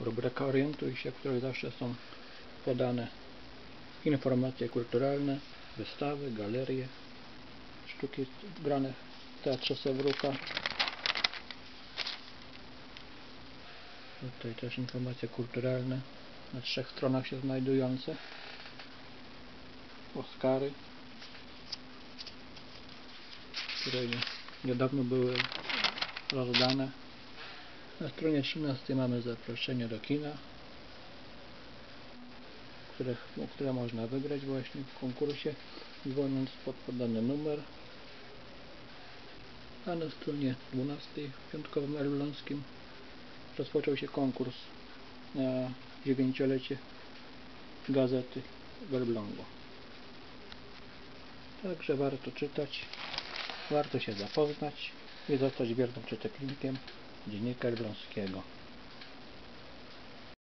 Rubryka Orientuj się, w której zawsze są podane informacje kulturalne, wystawy, galerie, sztuki grane w Teatrze Sewruka. Tutaj też informacje kulturalne na trzech stronach się znajdujące. Oscary, które nie- niedawno były rozdane. Na stronie 13 mamy zaproszenie do kina, które, które można wygrać właśnie w konkursie, dzwoniąc pod podany numer. A na stronie 12 w Piątkowym Elbląskim rozpoczął się konkurs na dziewięciolecie gazety w Elblągu. Także warto czytać, warto się zapoznać i zostać wiernym czytelnikiem Dziennika Elbląskiego.